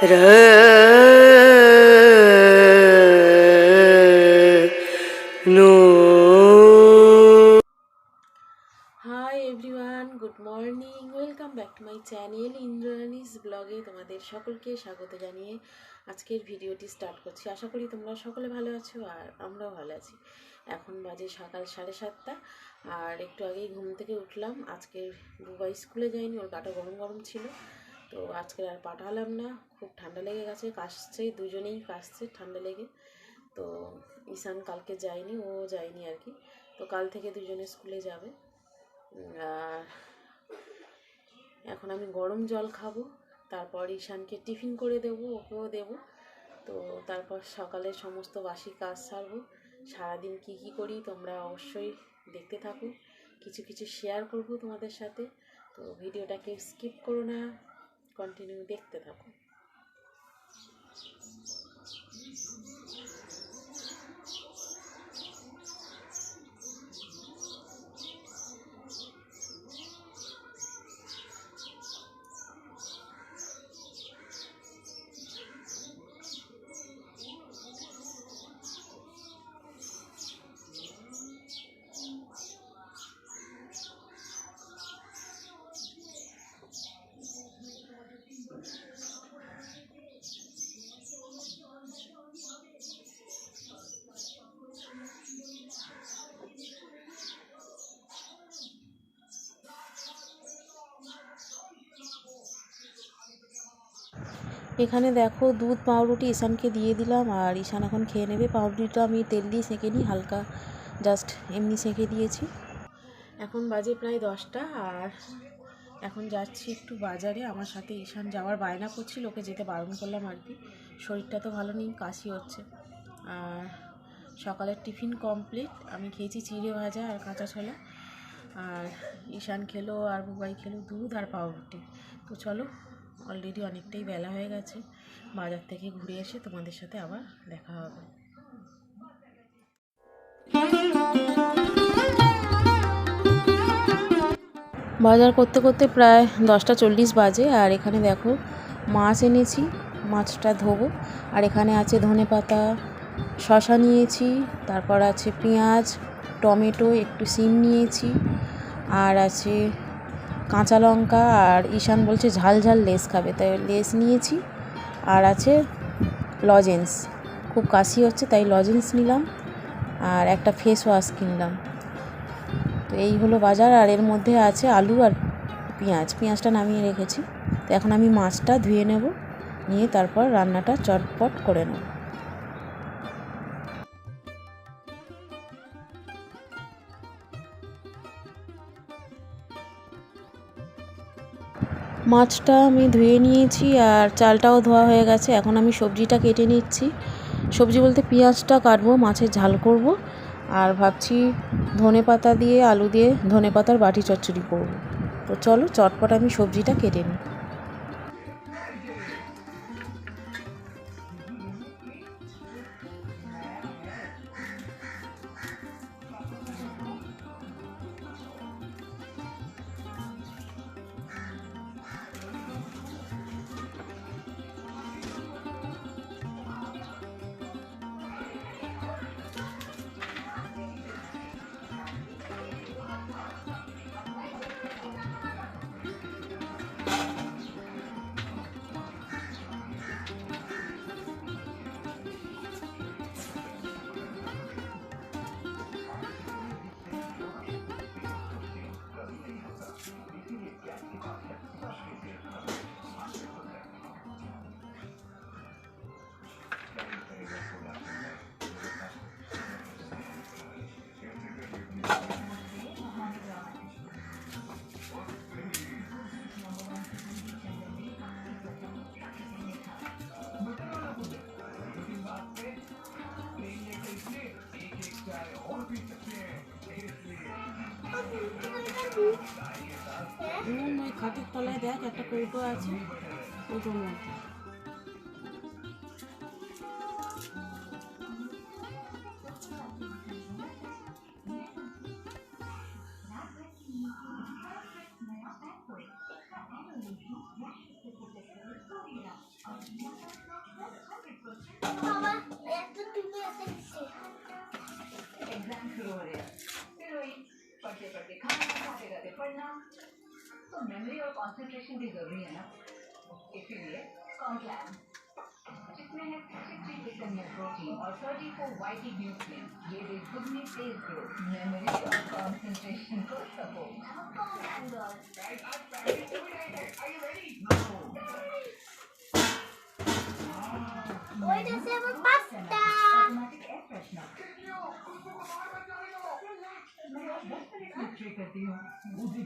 No hi everyone good morning welcome back to my channel Indrani's ব্লগে তোমাদের সকলকে স্বাগত জানিয়ে আজকের ভিডিওটি স্টার্ট করছি। আশা করি তোমরা সকলে ভালো আছো আর আমরাও ভালো আছি। এখন বাজে সকাল সাড়ে সাতটা আর একটু আগেই ঘুম থেকে উঠলাম। আজকের বুবাই স্কুলে যায়নি, ওর গাটা গরম গরম ছিল। তো আজকে আর পাঠালাম না, খুব ঠান্ডা লেগে গেছে, কাশছে, দুজনেই কাশছে ঠান্ডা লেগে। তো ঈশান কালকে যায়নি, ও যায়নি আর কি। তো কাল থেকে দুজনে স্কুলে যাবে। আর এখন আমি গরম জল খাব, তারপর ঈশানকে টিফিন করে দেবো, ওকেও দেবো। তো তারপর সকালে সমস্ত বাসি কাজ সারবো। সারাদিন কি কি করি তোমরা অবশ্যই দেখতে থাকো। কিছু কিছু শেয়ার করব তোমাদের সাথে। তো ভিডিওটাকে স্কিপ করো না। কন্টিনিউ দেখতে থাকো। এখানে দেখো দুধ, পাউরুটি ঈশানকে দিয়ে দিলাম আর ঈশান এখন খেয়ে নেবে। পাউরুটিটা আমি তেল দিয়ে সেঁকে নিই, হালকা জাস্ট এমনি সেঁকে দিয়েছি। এখন বাজে প্রায় দশটা আর এখন যাচ্ছি একটু বাজারে। আমার সাথে ঈশান যাওয়ার বায়না করছিল, ওকে যেতে বারণ করলাম আর কি। শরীরটা তো ভালো নেই, কাশি হচ্ছে। আর সকালের টিফিন কমপ্লিট আমি খেয়েছি চিড়ে ভাজা আর কাঁচা ছোলা। আর ঈশান খেলো আর বুবাই খেলো দুধ আর পাউরুটি। তো চলো অলরেডি অনেকটাই বেলা হয়ে গেছে। বাজার থেকে ঘুরে এসে তোমাদের সাথে আবার দেখা হবে। বাজার করতে করতে প্রায় দশটা চল্লিশ বাজে, আর এখানে দেখো মাছ এনেছি, মাছটা ধোবো। আর এখানে আছে ধনে পাতা শশা নিয়েছি, তারপর আছে পেঁয়াজ, টমেটো, একটু সিম নিয়েছি, আর আছে কাঁচা লঙ্কা আর ঈশান বলছে ঝাল ঝাল লেস খাবে, তাই লেস নিয়েছি। আর আছে লজেন্স, খুব কাশি হচ্ছে, তাই লজেন্স নিলাম। আর একটা ফেস ওয়াশ কিনলাম। তো এই হলো বাজার, আর এর মধ্যে আছে আলু আর পেঁয়াজ। পেঁয়াজটা নামিয়ে রেখেছি। তো এখন আমি মাছটা ধুয়ে নেব, নিয়ে তারপর রান্নাটা চটপট করে নেব। মাছটা আমি ধুয়ে নিয়েছি আর চালটাও ধোয়া হয়ে গেছে। এখন আমি সবজিটা কেটে নিচ্ছি। সবজি বলতে পেঁয়াজটা কাটবো, মাছের ঝাল করব আর ভাবছি ধনে পাতা দিয়ে, আলু দিয়ে ধনে পাতার বাটি চচ্চড়ি করব। তো চলো চটপট আমি সবজিটা কেটে নিই। খাটের তলায় দেখ একটা কৌটো আছে ওইটার মধ্যে तो मेमोरी और कॉन्सेंट्रेशन भी ज़रूरी है ना? इसीलिए कॉम्प्लैन जिसमें है सिक्सटी में प्रोटीन और थर्टी फोर वाइट न्यूट्रिएंट ये भी खुद में तेज ग्रोथ मेमोरी और कॉन्सेंट्रेशन को सपोर्ट करती हूँ।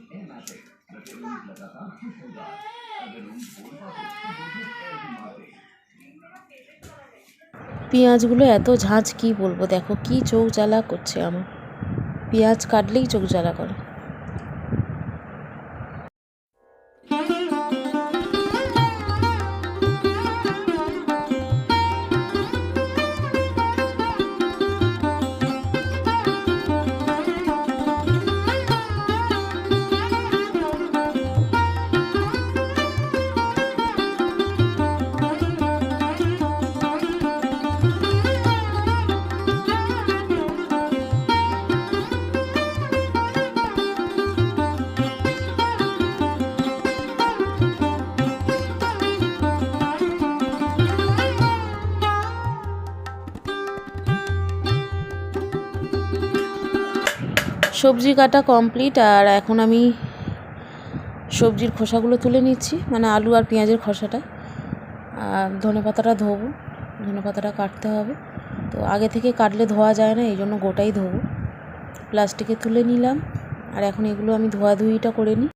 পেঁয়াজগুলো এত ঝাঁঝ কি বলব দেখো কি চোখ জ্বালা করছে আমার পেঁয়াজ কাটলেই চোখ জ্বালা করে সবজি কাটা কমপ্লিট আর এখন আমি সবজির খোসাগুলো তুলে নিচ্ছি মানে আলু আর পেঁয়াজের খোসাটা। আর ধনে পাতাটা ধোবো, ধনে পাতাটা কাটতে হবে। তো আগে থেকে কাটলে ধোয়া যায় না, এই জন্য গোটাই ধোবো। প্লাস্টিকে তুলে নিলাম, আর এখন এগুলো আমি ধোয়াধুয়িটা করে নিই।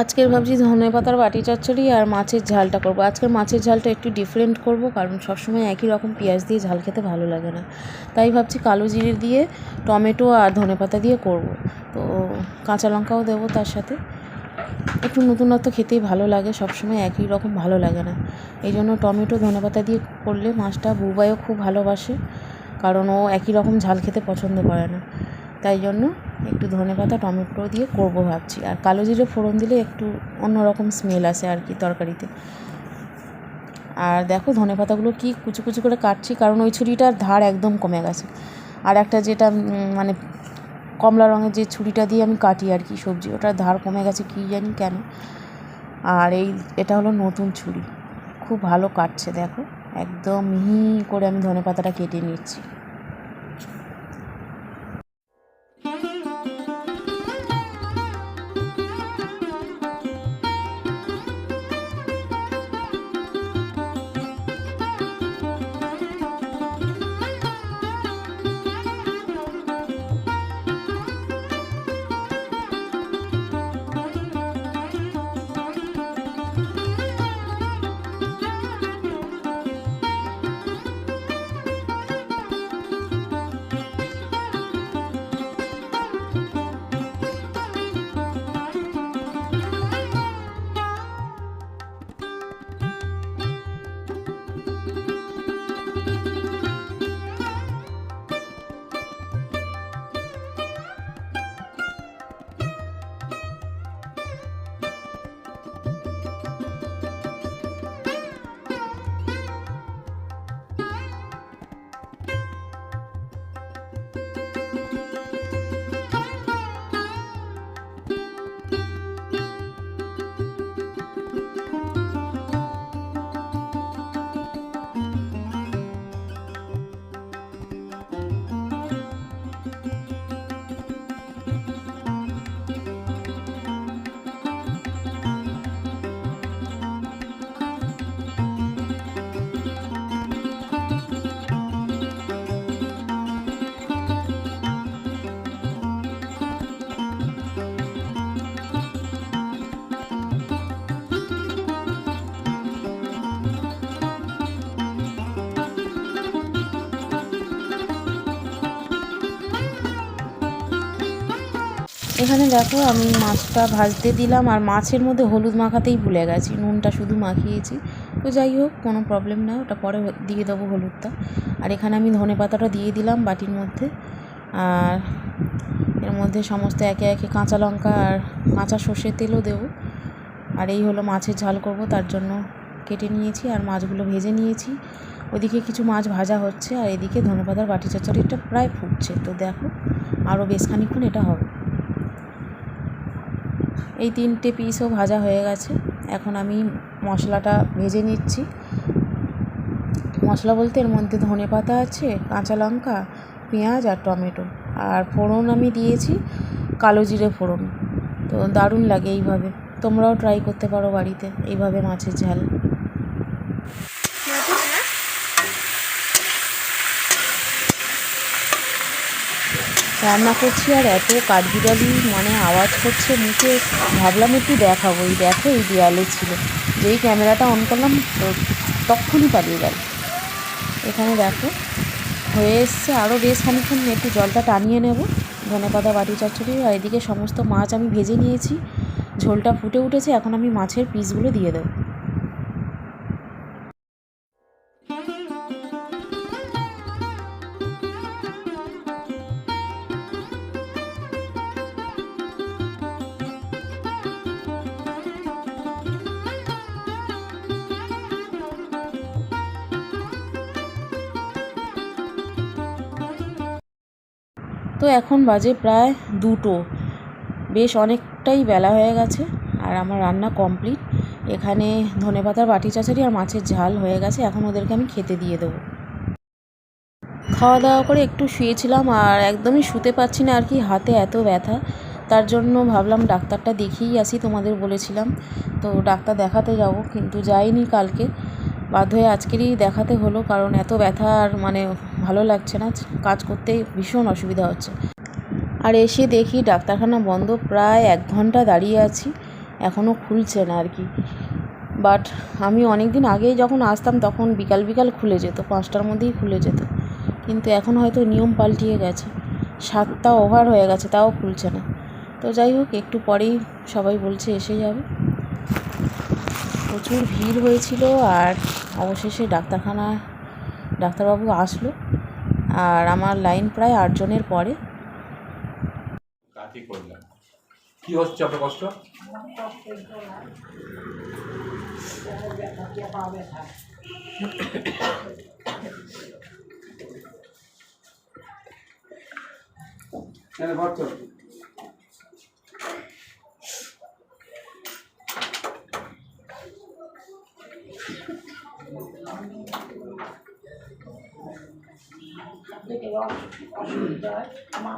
আজকের ভাবছি ধনে পাতার বাটি চচ্চড়ি আর মাছের ঝালটা করব। আজকের মাছের ঝালটা একটু ডিফারেন্ট করব, কারণ সবসময় একই রকম পেঁয়াজ দিয়ে ঝাল খেতে ভালো লাগে না। তাই ভাবছি কালো জিরে দিয়ে টমেটো আর ধনে পাতা দিয়ে করব। তো কাঁচা লঙ্কাও দেবো তার সাথে। একটু নতুনত্ব খেতেই ভালো লাগে, সবসময় একই রকম ভালো লাগে না। এই জন্য টমেটো, ধনে পাতা দিয়ে করলে মাছটা বুবাইও খুব ভালোবাসে, কারণ ও একই রকম ঝাল খেতে পছন্দ করে না। তাই জন্য একটু ধনে পাতা, টমেটো দিয়ে করব ভাবছি। আর কালো জিরে ফোড়ন দিলে একটু অন্যরকম স্মেল আসে আর কি তরকারিতে। আর দেখো ধনে পাতাগুলো কি কুচি কুচি করে কাটছি, কারণ ওই ছুরিটার ধার একদম কমে গেছে। আর একটা যেটা মানে কমলা রঙের যে ছুরিটা দিয়ে আমি কাটি আর কি সবজি, ওটার ধার কমে গেছে কী জানি কেন। আর এই, এটা হলো নতুন ছুরি। খুব ভালো কাটছে দেখো। একদম মিহি করে আমি ধনে পাতাটা কেটে নিচ্ছি। এখানে দেখো আমি মাছটা ভাজতে দিলাম, আর মাছের মধ্যে হলুদ মাখাতেই ভুলে গেছি। নুনটা শুধু মাখিয়েছি। তো যাই হোক, কোনো প্রবলেম না ওটা পরে দিয়ে দেবো হলুদটা। আর এখানে আমি ধনে পাতাটা দিয়ে দিলাম বাটির মধ্যে। আর এর মধ্যে সমস্ত একে একে কাঁচা লঙ্কা আর কাঁচা সর্ষের তেলও দেবো। আর এই হলো মাছের ঝাল করব, তার জন্য কেটে নিয়েছি, আর মাছগুলো ভেজে নিয়েছি। ওদিকে কিছু মাছ ভাজা হচ্ছে, আর এদিকে ধনেপাতার বাটি চচ্চড়িটা প্রায় ফুটছে। তো দেখো আরও বেশ খানিক্ষণ এটা হবে। এই তিনটে পিসও ভাজা হয়ে গেছে। এখন আমি মশলাটা ভেজে নিচ্ছি। মশলা বলতে এর মধ্যে ধনে পাতা আছে, কাঁচা লঙ্কা, পেঁয়াজ আর টমেটো। আর ফোড়ন আমি দিয়েছি কালো জিরে ফোড়ন। তো দারুণ লাগে এইভাবে। তোমরাও ট্রাই করতে পারো বাড়িতে, এইভাবে মাছের ঝাল। রান্না করছি আর এত কাঠবিড়ালি মানে আওয়াজ করছে মুখে, ভাবলাম একটু দেখাবো। এই দেখো, এই দেয়ালে ছিল। যেই ক্যামেরাটা অন করলাম, তো তক্ষুনি পালিয়ে গেল। এখানে দেখো, হয়ে এসছে আরও বেশ খানিক্ষণ একটু জলটা টানিয়ে নেব। ধনে পাতা বাটি, চচ্চড়ি, আর এদিকে সমস্ত মাছ আমি ভেজে নিয়েছি। ঝোলটা ফুটে উঠেছে, এখন আমি মাছের পিসগুলো দিয়ে দেবো। তো এখন বাজে প্রায় দুটো। বেশ অনেকটাই বেলা হয়ে গেছে আর আমার রান্না কমপ্লিট। এখানে ধনেপাতার বাটি চাচারি আর মাছের ঝাল হয়ে গেছে। এখন ওদেরকে আমি খেতে দিয়ে দেবো। খাওয়া দাওয়া করে একটু শুয়েছিলাম আর একদমই শুতে পারছি না আর কি, হাতে এত ব্যথা। তার জন্য ভাবলাম ডাক্তারটা দেখিয়েই আসি, তোমাদের বলেছিলাম। তো ডাক্তার দেখাতে যাব, কিন্তু যাইনি কালকে। বাধ্য হয়ে আজকেরই দেখাতে হলো, কারণ এত ব্যথা আর মানে ভালো লাগছে না, কাজ করতে ভীষণ অসুবিধা হচ্ছে। আর এসে দেখি ডাক্তারখানা বন্ধ, প্রায় এক ঘণ্টা দাঁড়িয়ে আছি এখনও খুলছে না আর কি। বাট আমি অনেক দিন আগেই যখন আসতাম তখন বিকাল বিকাল খুলে যেত, পাঁচটার মধ্যেই খুলে যেত। কিন্তু এখন হয়তো নিয়ম পাল্টিয়ে গেছে, সাতটা ওভার হয়ে গেছে, তাও খুলছে না। তো যাই হোক, একটু পরেই সবাই বলছে এসে যাবে। প্রচুর ভিড় হয়েছিল আর অবশেষে ডাক্তারখানা ডাক্তারবাবু আসলো আর আমার লাইন প্রায় আটজনের পরে। করলাম কি হচ্ছে আপনার কষ্ট?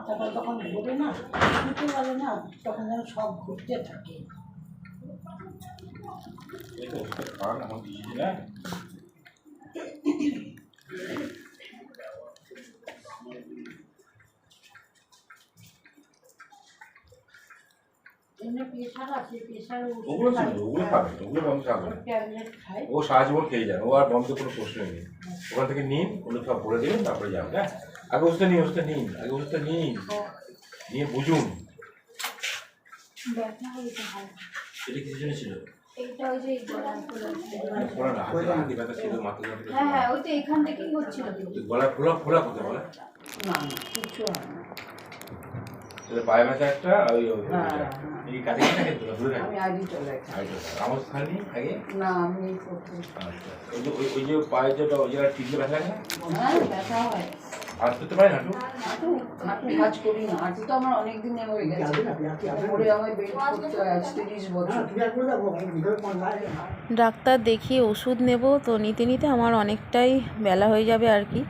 মাথাটা যখন ঘুরে না ঘুরতে পারে না তখন যেন সব ঘুরতে থাকে। ও সারা জীবন খেয়ে যান ও আর বন্ধ কোনো প্রশ্নই নেই। ওখান থেকে নিন ওগুলো সব ভরে দিলেন তারপরে যাবেন হ্যাঁ? আগে ওষুধটা নিন ওষুধটা নিন আগে ওষুধটা নিন। নিয়ে বুঝুন। এটা কিছু জন্য ছিল? এইটা ওই যে গলার না হাতে হাতে ব্যথা ছিল মাথা ব্যথা হ্যাঁ হ্যাঁ গলা ফোলা ফোলা কোথায় বলে পায়ে ব্যথা একটা ওই। এই থাকে তো দূরে আমি আগে চলে আচ্ছা, আমার খালি আগে? না আমি এই করতে আচ্ছা ওই যে ওই- ওই যে পায়ে যেটা ওই জায়গায় টিকলে ব্যথা লাগে না? হ্যাঁ ব্যথা হয়। হাত করতে পারে হাঁটু হাঁটু হাঁটু কাজ করি না। হাঁটু তো আমার অনেক দিনে হয়ে গেছে। ওরে আমার বেড করতে হয় আজ তিরিশ বছর। ডাক্তার দেখিয়ে ওষুধ নেব তো নিতে নিতে আমার অনেকটাই বেলা হয়ে যাবে আর কি।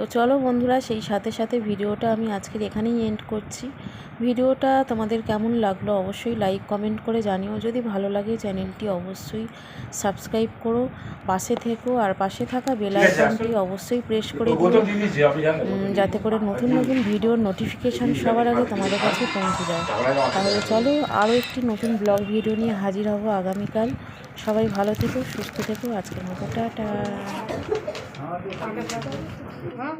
তো চলো বন্ধুরা সেই সাথে সাথে ভিডিওটা আমি আজকের এখানেই এন্ড করছি। ভিডিওটা তোমাদের কেমন লাগল অবশ্যই লাইক কমেন্ট করে জানিও। যদি ভালো লাগে চ্যানেলটি অবশ্যই সাবস্ক্রাইব করো পাশে থেকো আর পাশে থাকা বেল আইকনটি অবশ্যই প্রেস করে দিও। যাতে করে নতুন নতুন ভিডিওর নোটিফিকেশান সবার আগে তোমাদের কাছে পৌঁছে যায়। তাহলে চলো আরও একটি নতুন ব্লগ ভিডিও নিয়ে হাজির হব আগামীকাল। সবাই ভালো থেকো সুস্থ থেকো। আজকের মতো টাটা। हाँ।